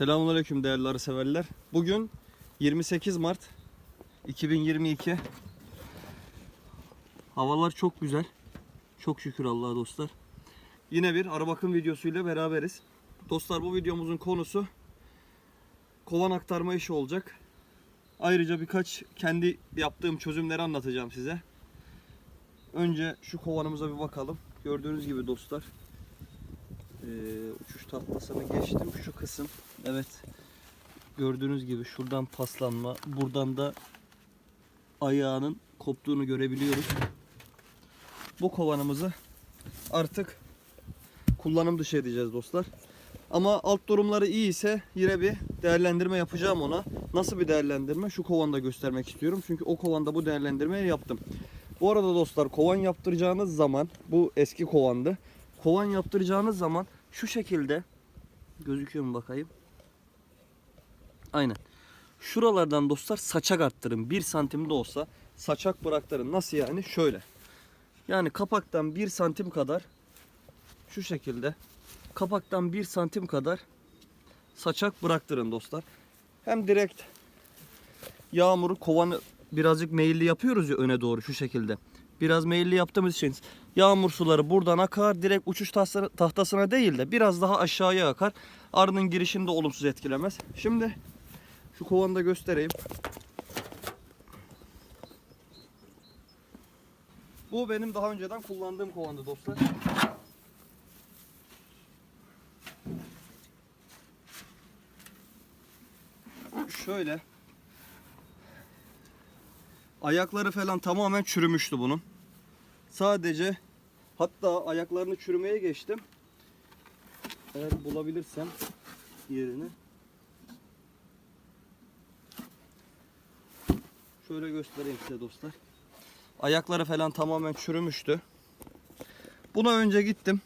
Selamünaleyküm değerli arı severler. Bugün 28 Mart 2022. Havalar çok güzel. Çok şükür Allah'a dostlar. Yine bir arı bakım videosuyla beraberiz. Dostlar bu videomuzun konusu kovan aktarma işi olacak. Ayrıca birkaç kendi yaptığım çözümleri anlatacağım size. Önce şu kovanımıza bir bakalım. Gördüğünüz gibi dostlar ee, uçuş tahtasını geçtim şu kısım. Evet. Gördüğünüz gibi şuradan paslanma buradan da ayağının koptuğunu görebiliyoruz. Bu kovanımızı artık kullanım dışı edeceğiz dostlar. Ama alt durumları iyi ise yine bir değerlendirme yapacağım ona. Nasıl bir değerlendirme? Şu kovanda göstermek istiyorum. Çünkü o kovanda bu değerlendirmeyi yaptım. Bu arada dostlar kovan yaptıracağınız zaman bu eski kovandı. Kovan yaptıracağınız zaman şu şekilde gözüküyor mu bakayım? Aynen. Şuralardan dostlar saçak arttırın. 1 santim de olsa saçak bıraktırın. Nasıl yani? Şöyle. Yani kapaktan 1 santim kadar şu şekilde kapaktan 1 santim kadar saçak bıraktırın dostlar. Hem direkt yağmuru kovanı birazcık meyilli yapıyoruz ya öne doğru şu şekilde. Biraz meyilli yaptığımız için yağmur suları buradan akar. Direkt uçuş tahtasına, değil de biraz daha aşağıya akar. Arının girişini de olumsuz etkilemez. Şimdi şu kovanı da göstereyim. Bu benim daha önceden kullandığım kovandı dostlar. Şöyle Ayakları falan tamamen çürümüştü bunun. Sadece hatta ayaklarını çürümeye geçtim. Eğer bulabilirsem yerini. Şöyle göstereyim size dostlar. Ayakları falan tamamen çürümüştü. Buna önce gittim.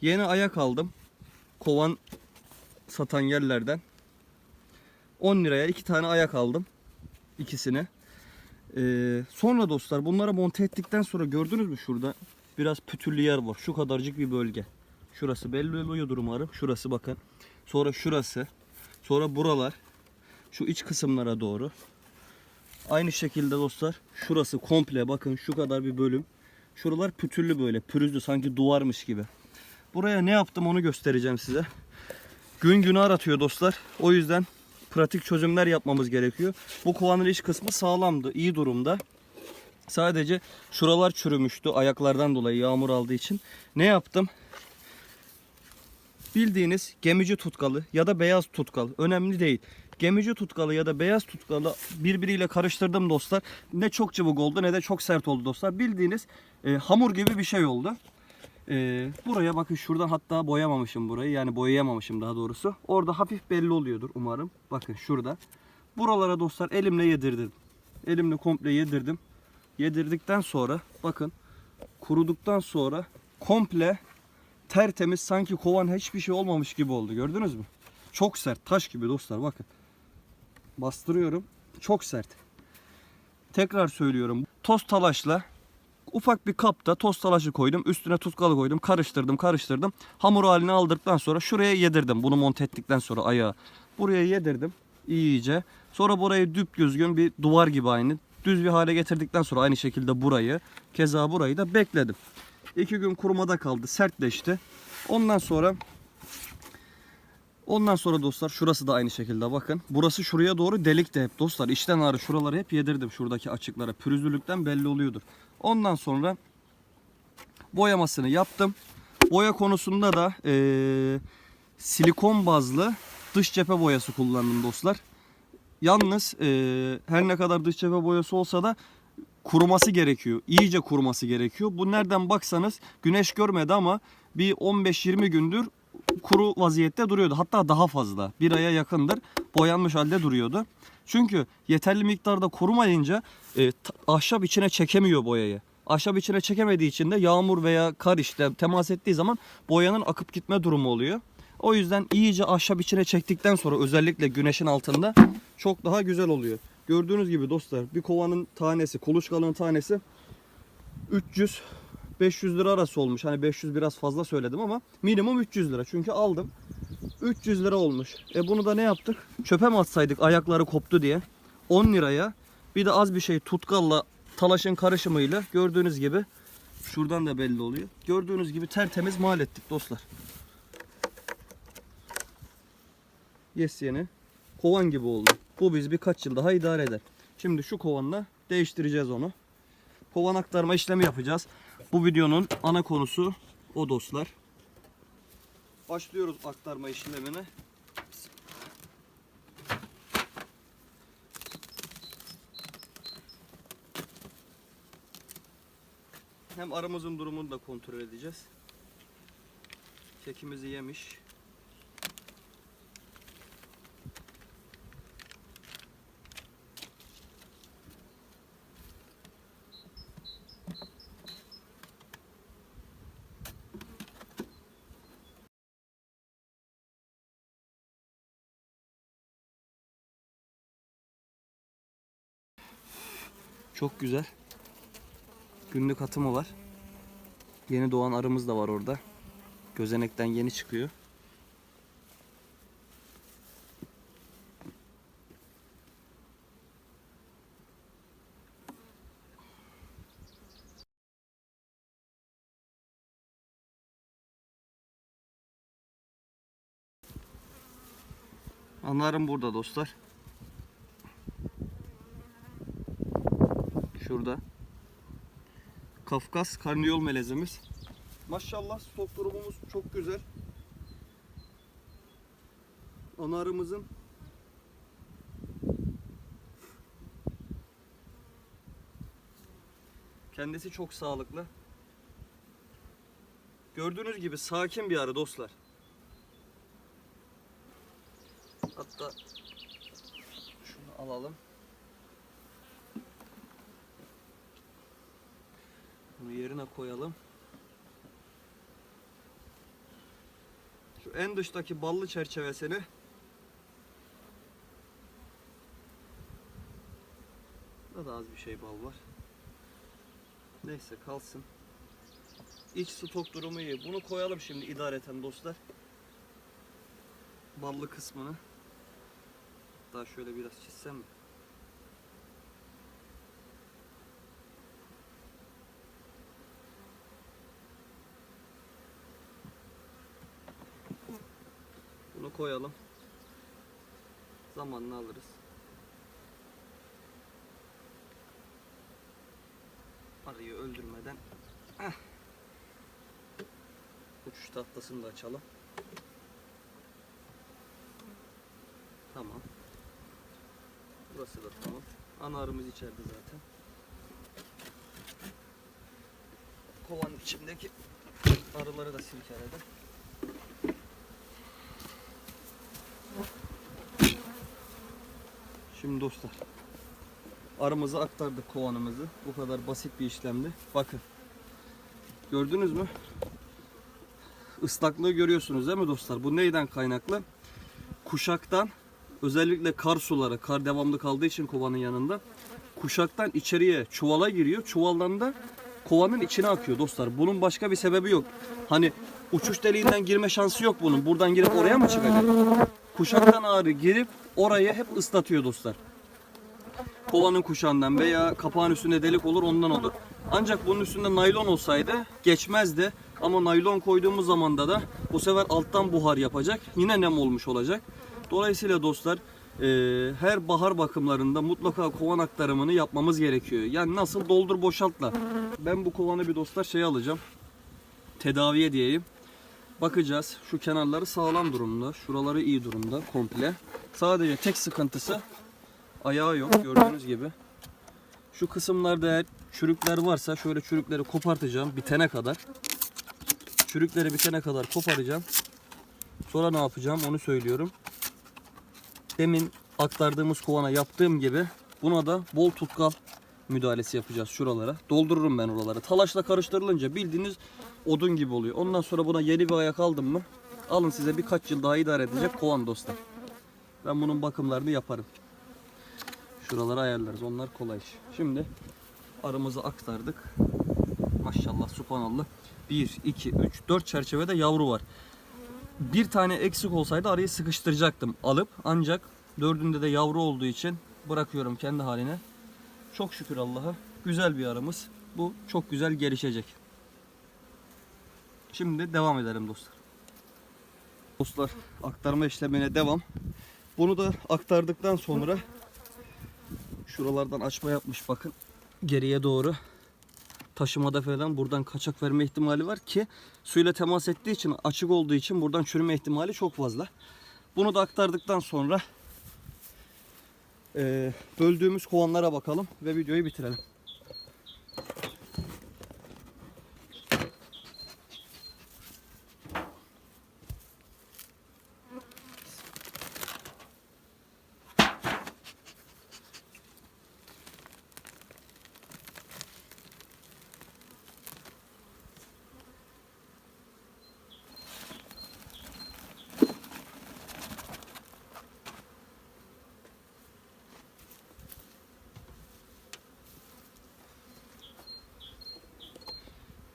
Yeni ayak aldım. Kovan satan yerlerden. 10 liraya iki tane ayak aldım. İkisini. Ee, sonra dostlar bunları monte ettikten sonra gördünüz mü şurada biraz pütürlü yer var. Şu kadarcık bir bölge. Şurası belli oluyordur umarım. Şurası bakın. Sonra şurası. Sonra buralar. Şu iç kısımlara doğru. Aynı şekilde dostlar şurası komple bakın şu kadar bir bölüm. Şuralar pütürlü böyle pürüzlü sanki duvarmış gibi. Buraya ne yaptım onu göstereceğim size. Gün günü aratıyor dostlar. O yüzden pratik çözümler yapmamız gerekiyor. Bu kovanın iç kısmı sağlamdı, iyi durumda. Sadece şuralar çürümüştü ayaklardan dolayı yağmur aldığı için. Ne yaptım? Bildiğiniz gemici tutkalı ya da beyaz tutkal önemli değil. Gemici tutkalı ya da beyaz tutkalı birbiriyle karıştırdım dostlar. Ne çok cıvık oldu ne de çok sert oldu dostlar. Bildiğiniz e, hamur gibi bir şey oldu. Ee, buraya bakın şuradan hatta boyamamışım burayı. Yani boyayamamışım daha doğrusu. Orada hafif belli oluyordur umarım. Bakın şurada. Buralara dostlar elimle yedirdim. Elimle komple yedirdim. Yedirdikten sonra bakın kuruduktan sonra komple tertemiz sanki kovan hiçbir şey olmamış gibi oldu. Gördünüz mü? Çok sert taş gibi dostlar bakın. Bastırıyorum. Çok sert. Tekrar söylüyorum. Toz talaşla ufak bir kapta toz talaşı koydum. Üstüne tutkalı koydum. Karıştırdım karıştırdım. Hamur halini aldıktan sonra şuraya yedirdim. Bunu monte ettikten sonra ayağı. Buraya yedirdim iyice. Sonra burayı düp düzgün bir duvar gibi aynı. Düz bir hale getirdikten sonra aynı şekilde burayı. Keza burayı da bekledim. İki gün kurumada kaldı. Sertleşti. Ondan sonra Ondan sonra dostlar şurası da aynı şekilde bakın. Burası şuraya doğru delik de hep dostlar. İçten ağrı şuraları hep yedirdim şuradaki açıklara. Pürüzlülükten belli oluyordur. Ondan sonra boyamasını yaptım. Boya konusunda da eee, silikon bazlı dış cephe boyası kullandım dostlar. Yalnız eee, her ne kadar dış cephe boyası olsa da kuruması gerekiyor. İyice kuruması gerekiyor. Bu nereden baksanız güneş görmedi ama bir 15-20 gündür kuru vaziyette duruyordu. Hatta daha fazla. Bir aya yakındır boyanmış halde duruyordu. Çünkü yeterli miktarda kurumayınca e, ahşap içine çekemiyor boyayı. Ahşap içine çekemediği için de yağmur veya kar işte temas ettiği zaman boyanın akıp gitme durumu oluyor. O yüzden iyice ahşap içine çektikten sonra özellikle güneşin altında çok daha güzel oluyor. Gördüğünüz gibi dostlar bir kovanın tanesi, kuluçkalığın tanesi 300 500 lira arası olmuş. Hani 500 biraz fazla söyledim ama minimum 300 lira. Çünkü aldım. 300 lira olmuş. E bunu da ne yaptık? Çöpe mi atsaydık ayakları koptu diye. 10 liraya bir de az bir şey tutkalla talaşın karışımıyla gördüğünüz gibi şuradan da belli oluyor. Gördüğünüz gibi tertemiz mal ettik dostlar. Yes yeni kovan gibi oldu. Bu biz birkaç yıl daha idare eder. Şimdi şu kovanla değiştireceğiz onu. Kovan aktarma işlemi yapacağız. Bu videonun ana konusu o dostlar. Başlıyoruz aktarma işlemine. Hem aramızın durumunu da kontrol edeceğiz. Kekimizi yemiş. Çok güzel. Günlük atımı var. Yeni doğan arımız da var orada. Gözenekten yeni çıkıyor. Anlarım burada dostlar. Şurada. Kafkas karnıyol melezimiz. Maşallah stok durumumuz çok güzel. Anarımızın kendisi çok sağlıklı. Gördüğünüz gibi sakin bir arı dostlar. Hatta şunu alalım. Bunu yerine koyalım. Şu en dıştaki ballı çerçevesini Burada da az bir şey bal var. Neyse kalsın. İç stok durumu iyi. Bunu koyalım şimdi idareten dostlar. Ballı kısmını. Daha şöyle biraz çizsem mi? Koyalım. Zamanla alırız. Arıyı öldürmeden Heh. uçuş tahtasını da açalım. Tamam. Burası da tamam. Ana arımız içeride zaten. Kovanın içindeki arıları da silkeledim. Şimdi dostlar arımızı aktardık kovanımızı. Bu kadar basit bir işlemdi. Bakın. Gördünüz mü? Islaklığı görüyorsunuz değil mi dostlar? Bu neyden kaynaklı? Kuşaktan özellikle kar suları, kar devamlı kaldığı için kovanın yanında kuşaktan içeriye çuvala giriyor. Çuvaldan da kovanın içine akıyor dostlar. Bunun başka bir sebebi yok. Hani uçuş deliğinden girme şansı yok bunun. Buradan girip oraya mı çıkacak? Kuşaktan ağrı girip orayı hep ıslatıyor dostlar. Kovanın kuşağından veya kapağın üstünde delik olur ondan olur. Ancak bunun üstünde naylon olsaydı geçmezdi. Ama naylon koyduğumuz zaman da da bu sefer alttan buhar yapacak. Yine nem olmuş olacak. Dolayısıyla dostlar e, her bahar bakımlarında mutlaka kovan aktarımını yapmamız gerekiyor. Yani nasıl doldur boşaltla. Ben bu kovanı bir dostlar şey alacağım. Tedaviye diyeyim. Bakacağız. Şu kenarları sağlam durumda. Şuraları iyi durumda komple. Sadece tek sıkıntısı ayağı yok gördüğünüz gibi. Şu kısımlarda eğer çürükler varsa şöyle çürükleri kopartacağım bitene kadar. Çürükleri bitene kadar koparacağım. Sonra ne yapacağım onu söylüyorum. Demin aktardığımız kovana yaptığım gibi buna da bol tutkal müdahalesi yapacağız şuralara. Doldururum ben oraları. Talaşla karıştırılınca bildiğiniz odun gibi oluyor. Ondan sonra buna yeni bir ayak aldım mı alın size birkaç yıl daha idare edecek kovan dostlar. Ben bunun bakımlarını yaparım. Şuraları ayarlarız. Onlar kolay iş. Şimdi arımızı aktardık. Maşallah subhanallah. 1, 2, 3, 4 çerçevede yavru var. bir tane eksik olsaydı arayı sıkıştıracaktım alıp ancak dördünde de yavru olduğu için bırakıyorum kendi haline. Çok şükür Allah'a. Güzel bir aramız. Bu çok güzel gelişecek. Şimdi devam edelim dostlar. Dostlar aktarma işlemine devam. Bunu da aktardıktan sonra şuralardan açma yapmış bakın. Geriye doğru taşımada falan buradan kaçak verme ihtimali var ki suyla temas ettiği için açık olduğu için buradan çürüme ihtimali çok fazla. Bunu da aktardıktan sonra eee, böldüğümüz kovanlara bakalım ve videoyu bitirelim.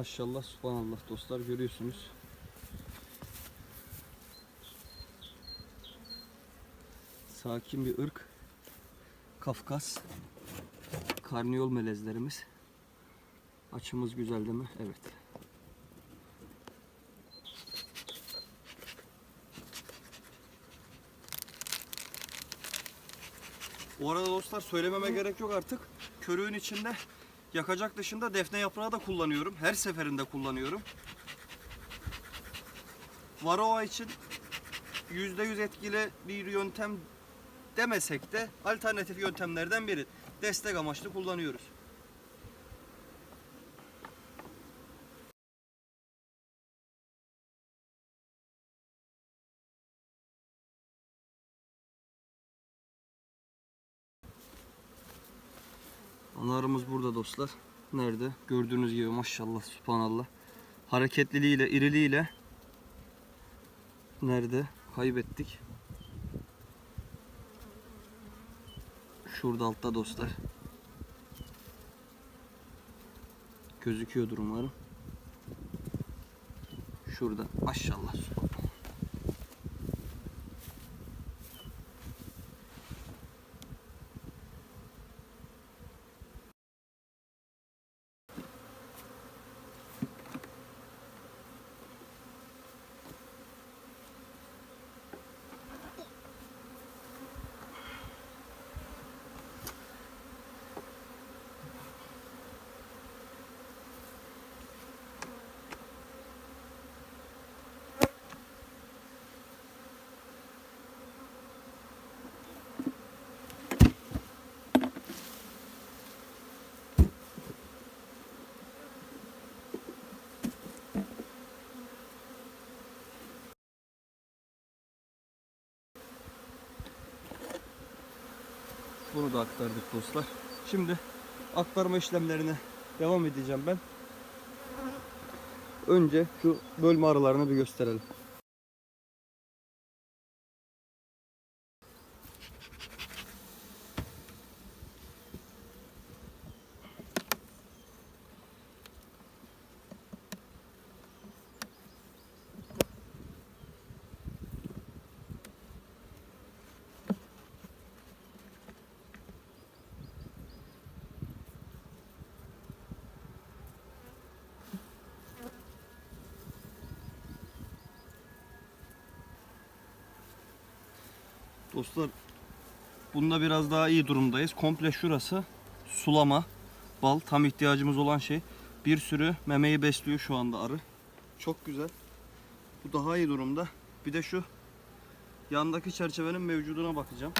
Maşallah subhanallah dostlar görüyorsunuz. Sakin bir ırk. Kafkas. Karniyol melezlerimiz. Açımız güzel değil mi? Evet. Bu arada dostlar söylememe gerek yok artık. Körüğün içinde yakacak dışında defne yaprağı da kullanıyorum. Her seferinde kullanıyorum. Varroa için %100 etkili bir yöntem demesek de alternatif yöntemlerden biri. Destek amaçlı kullanıyoruz. Analarımız burada dostlar. Nerede? Gördüğünüz gibi maşallah subhanallah. Hareketliliğiyle, iriliğiyle nerede? Kaybettik. Şurada altta dostlar. Gözüküyordur umarım. Şurada. Maşallah subhanallah. Bunu da aktardık dostlar. Şimdi aktarma işlemlerine devam edeceğim ben. Önce şu bölme aralarını bir gösterelim. Dostlar bunda biraz daha iyi durumdayız. Komple şurası sulama, bal tam ihtiyacımız olan şey. Bir sürü memeyi besliyor şu anda arı. Çok güzel. Bu daha iyi durumda. Bir de şu yandaki çerçevenin mevcuduna bakacağım.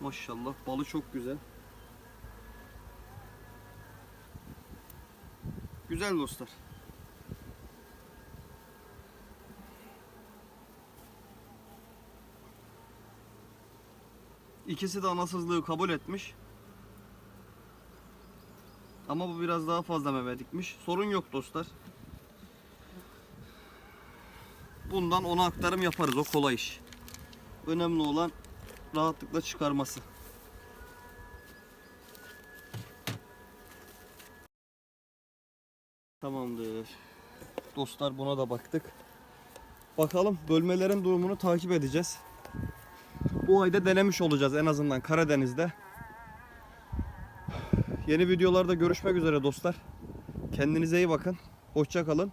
Maşallah balı çok güzel. Güzel dostlar. İkisi de anasızlığı kabul etmiş. Ama bu biraz daha fazla meme dikmiş. Sorun yok dostlar. Bundan ona aktarım yaparız. O kolay iş. Önemli olan rahatlıkla çıkarması. Tamamdır. dostlar buna da baktık. Bakalım bölmelerin durumunu takip edeceğiz. Bu ayda denemiş olacağız en azından Karadeniz'de. Yeni videolarda görüşmek üzere dostlar. Kendinize iyi bakın. Hoşça kalın.